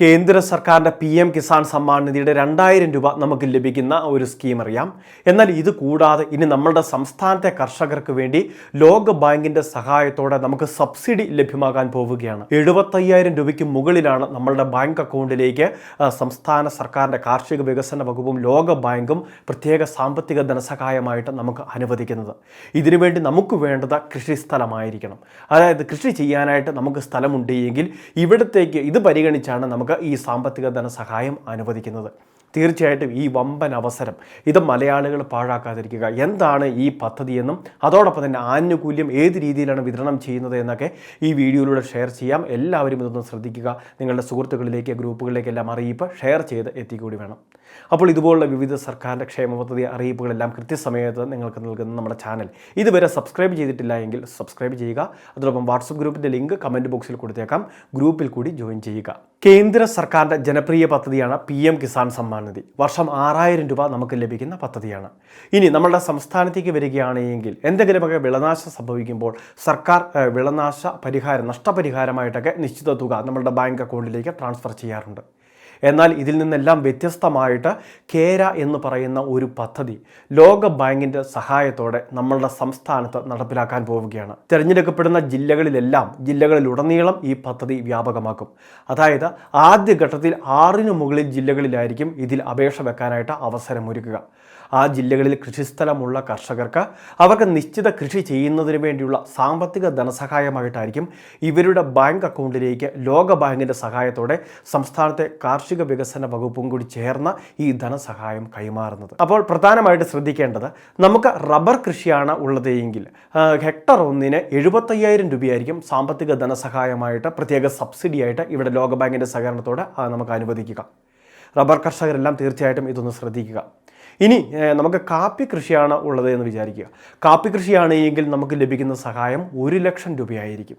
കേന്ദ്ര സർക്കാരിന്റെ P M Kisan Samman നിധിയുടെ രണ്ടായിരം രൂപ നമുക്ക് ലഭിക്കുന്ന ഒരു സ്കീം അറിയാം. എന്നാൽ ഇത് കൂടാതെ ഇനി നമ്മളുടെ സംസ്ഥാനത്തെ കർഷകർക്ക് വേണ്ടി ലോക ബാങ്കിന്റെ സഹായത്തോടെ നമുക്ക് സബ്സിഡി ലഭ്യമാകാൻ പോവുകയാണ്. എഴുപത്തയ്യായിരം രൂപയ്ക്ക് മുകളിലാണ് നമ്മളുടെ ബാങ്ക് അക്കൗണ്ടിലേക്ക് സംസ്ഥാന സർക്കാരിന്റെ കാർഷിക വികസന വകുപ്പും ലോക ബാങ്കും പ്രത്യേക സാമ്പത്തിക ധനസഹായമായിട്ട് നമുക്ക് അനുവദിക്കുന്നത്. ഇതിനുവേണ്ടി നമുക്ക് വേണ്ടത് കൃഷി സ്ഥലമായിരിക്കണം. അതായത് കൃഷി ചെയ്യാനായിട്ട് നമുക്ക് സ്ഥലമുണ്ടെങ്കിൽ ഇവിടത്തേക്ക് ഇത് പരിഗണിച്ചാണ് നമുക്ക് ഈ സാമ്പത്തിക ധനസഹായം അനുവദിക്കുന്നത്. തീർച്ചയായിട്ടും ഈ വമ്പൻ അവസരം ഇത് മലയാളികൾ പാഴാക്കാതിരിക്കുക. എന്താണ് ഈ പദ്ധതിയെന്നും അതോടൊപ്പം തന്നെ ആനുകൂല്യം ഏത് രീതിയിലാണ് വിതരണം ചെയ്യുന്നത് എന്നൊക്കെ ഈ വീഡിയോയിലൂടെ ഷെയർ ചെയ്യാം. എല്ലാവരും ഇതൊന്ന് ശ്രദ്ധിക്കുക. നിങ്ങളുടെ സുഹൃത്തുക്കളിലേക്ക് ഗ്രൂപ്പുകളിലേക്ക് എല്ലാം അറിയിപ്പ് ഷെയർ ചെയ്ത് എത്തിക്കൂടി വേണം. അപ്പോൾ ഇതുപോലുള്ള വിവിധ സർക്കാരിന്റെ ക്ഷേമ പദ്ധതി അറിയിപ്പുകളെല്ലാം കൃത്യസമയത്ത് നിങ്ങൾക്ക് നൽകുന്ന നമ്മുടെ ചാനൽ. ഇതുവരെ സബ്സ്ക്രൈബ് ചെയ്തിട്ടില്ല എങ്കിൽ സബ്സ്ക്രൈബ് ചെയ്യുക. അതോടൊപ്പം വാട്സപ്പ് ഗ്രൂപ്പിന്റെ ലിങ്ക് കമന്റ് ബോക്സിൽ കൊടുത്തേക്കാം. ഗ്രൂപ്പിൽ കൂടി ജോയിൻ ചെയ്യുക. കേന്ദ്ര സർക്കാരിന്റെ ജനപ്രിയ പദ്ധതിയാണ് പി എം കിസാൻ സമ്മാൻ നിധി. വർഷം ആറായിരം രൂപ നമുക്ക് ലഭിക്കുന്ന പദ്ധതിയാണ്. ഇനി നമ്മളുടെ സംസ്ഥാനത്തേക്ക് വരികയാണെങ്കിൽ എന്തെങ്കിലുമൊക്കെ വിളനാശം സംഭവിക്കുമ്പോൾ സർക്കാർ വിളനാശ പരിഹാരം നഷ്ടപരിഹാരമായിട്ടൊക്കെ നിശ്ചിത തുക നമ്മളുടെ ബാങ്ക് അക്കൗണ്ടിലേക്ക് ട്രാൻസ്ഫർ ചെയ്യാറുണ്ട്. എന്നാൽ ഇതിൽ നിന്നെല്ലാം വ്യത്യസ്തമായിട്ട് കേര എന്ന് പറയുന്ന ഒരു പദ്ധതി ലോക ബാങ്കിന്റെ സഹായത്തോടെ നമ്മളുടെ സംസ്ഥാനത്ത് നടപ്പിലാക്കാൻ പോവുകയാണ്. തിരഞ്ഞെടുക്കപ്പെടുന്ന ജില്ലകളിലെല്ലാം ജില്ലകളിലുടനീളം ഈ പദ്ധതി വ്യാപകമാക്കും. അതായത് ആദ്യഘട്ടത്തിൽ ആറിന് മുകളിൽ ജില്ലകളിലായിരിക്കും ഇതിൽ അപേക്ഷ വെക്കാനായിട്ട് അവസരമൊരുക്കുക. ആ ജില്ലകളിൽ കൃഷിസ്ഥലമുള്ള കർഷകർക്ക് അവർക്ക് നിശ്ചിത കൃഷി ചെയ്യുന്നതിന് വേണ്ടിയുള്ള സാമ്പത്തിക ധനസഹായമായിട്ടായിരിക്കും ഇവരുടെ ബാങ്ക് അക്കൗണ്ടിലേക്ക് ലോക ബാങ്കിന്റെ സഹായത്തോടെ സംസ്ഥാനത്തെ കാർഷിക വികസന വകുപ്പും കൂടി ചേർന്ന ഈ ധനസഹായം കൈമാറുന്നത്. അപ്പോൾ പ്രധാനമായിട്ട് ശ്രദ്ധിക്കേണ്ടത് നമുക്ക് റബ്ബർ കൃഷിയാണ് ഉള്ളത് എങ്കിൽ ഹെക്ടർ ഒന്നിന് എഴുപത്തയ്യായിരം രൂപയായിരിക്കും സാമ്പത്തിക ധനസഹായമായിട്ട് പ്രത്യേക സബ്സിഡി ആയിട്ട് ഇവിടെ ലോക ബാങ്കിന്റെ സഹകരണത്തോടെ നമുക്ക് അനുവദിക്കുക. റബ്ബർ കർഷകരെല്ലാം തീർച്ചയായിട്ടും ഇതൊന്ന് ശ്രദ്ധിക്കുക. ഇനി നമുക്ക് കാപ്പി കൃഷിയാണ് ഉള്ളത് എന്ന് വിചാരിക്കുക. കാപ്പി കൃഷിയാണെങ്കിൽ നമുക്ക് ലഭിക്കുന്ന സഹായം ഒരു ലക്ഷം രൂപയായിരിക്കും.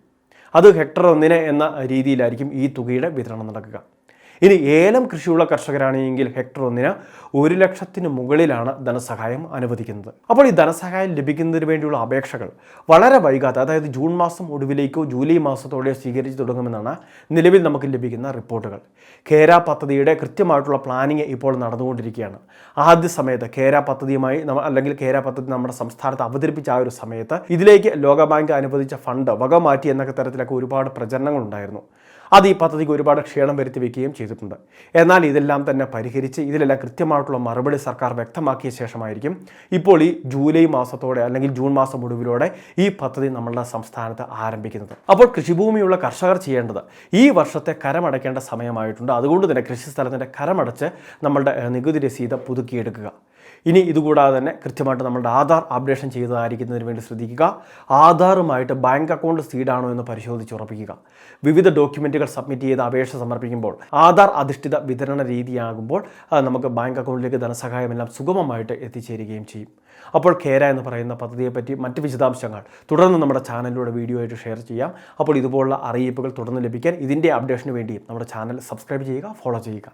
അത് ഹെക്ടർ ഒന്നിന് എന്ന രീതിയിലായിരിക്കും ഈ തുകയുടെ വിതരണം നടക്കുക. ഇനി ഏലം കൃഷിയുള്ള കർഷകരാണെങ്കിൽ ഹെക്ടർ ഒന്നിന് ഒരു ലക്ഷത്തിന് മുകളിലാണ് ധനസഹായം അനുവദിക്കുന്നത്. അപ്പോൾ ഈ ധനസഹായം ലഭിക്കുന്നതിന് വേണ്ടിയുള്ള അപേക്ഷകൾ വളരെ വൈകാതെ അതായത് ജൂൺ മാസം ഒടുവിലേക്കോ ജൂലൈ മാസത്തോടെയോ സ്വീകരിച്ചു തുടങ്ങുമെന്നാണ് നിലവിൽ നമുക്ക് ലഭിക്കുന്ന റിപ്പോർട്ടുകൾ. കേര പദ്ധതിയുടെ കൃത്യമായിട്ടുള്ള പ്ലാനിങ് ഇപ്പോൾ നടന്നുകൊണ്ടിരിക്കുകയാണ്. ആദ്യ സമയത്ത് കേര പദ്ധതിയുമായി അല്ലെങ്കിൽ കേര പദ്ധതി നമ്മുടെ സംസ്ഥാനത്ത് അവതരിപ്പിച്ച ആ ഒരു സമയത്ത് ഇതിലേക്ക് ലോകബാങ്ക് അനുവദിച്ച ഫണ്ട് വക മാറ്റി എന്നൊക്കെ തരത്തിലൊക്കെ ഒരുപാട് പ്രചരണങ്ങൾ ഉണ്ടായിരുന്നു അത് ഈ പദ്ധതിക്ക് ഒരുപാട് ക്ഷീണം വരുത്തി വയ്ക്കുകയും ചെയ്തിട്ടുണ്ട്. എന്നാൽ ഇതെല്ലാം തന്നെ പരിഹരിച്ച് ഇതിലെല്ലാം കൃത്യമായിട്ടുള്ള മറുപടി സർക്കാർ വ്യക്തമാക്കിയ ശേഷമായിരിക്കും ഇപ്പോൾ ഈ ജൂലൈ മാസത്തോടെ അല്ലെങ്കിൽ ജൂൺ മാസം ഒടുവിലൂടെ ഈ പദ്ധതി നമ്മളുടെ സംസ്ഥാനത്ത് ആരംഭിക്കുന്നത്. അപ്പോൾ കൃഷിഭൂമിയുള്ള കർഷകർ ചെയ്യേണ്ടത് ഈ വർഷത്തെ കരമടയ്ക്കേണ്ട സമയമായിട്ടുണ്ട്. അതുകൊണ്ട് തന്നെ കൃഷി സ്ഥലത്തിന്റെ കരമടച്ച് നമ്മളുടെ നികുതി രസീത് പുതുക്കിയെടുക്കുക. ഇനി ഇതുകൂടാതെ തന്നെ കൃത്യമായിട്ട് നമ്മളുടെ ആധാർ അപ്ഡേഷൻ ചെയ്തതായിരിക്കുന്നതിന് വേണ്ടി ശ്രദ്ധിക്കുക. ആധാറുമായിട്ട് ബാങ്ക് അക്കൗണ്ട് സീഡാണോ എന്ന് പരിശോധിച്ച് ഉറപ്പിക്കുക. വിവിധ ഡോക്യുമെന്റുകൾ സബ്മിറ്റ് ചെയ്ത് അപേക്ഷ സമർപ്പിക്കുമ്പോൾ ആധാർ അധിഷ്ഠിത വിതരണ രീതിയാകുമ്പോൾ നമുക്ക് ബാങ്ക് അക്കൗണ്ടിലേക്ക് ധനസഹായമെല്ലാം സുഗമമായിട്ട് എത്തിച്ചേരുകയും ചെയ്യും. അപ്പോൾ കേര എന്ന് പറയുന്ന പദ്ധതിയെപ്പറ്റി മറ്റ് വിശദാംശങ്ങൾ തുടർന്ന് നമ്മുടെ ചാനലിലൂടെ വീഡിയോ ആയിട്ട് ഷെയർ ചെയ്യാം. അപ്പോൾ ഇതുപോലുള്ള അറിയിപ്പുകൾ തുടർന്ന് ലഭിക്കാൻ ഇതിന്റെ അപ്ഡേഷന് വേണ്ടിയും നമ്മുടെ ചാനൽ സബ്സ്ക്രൈബ് ചെയ്യുക ഫോളോ ചെയ്യുക.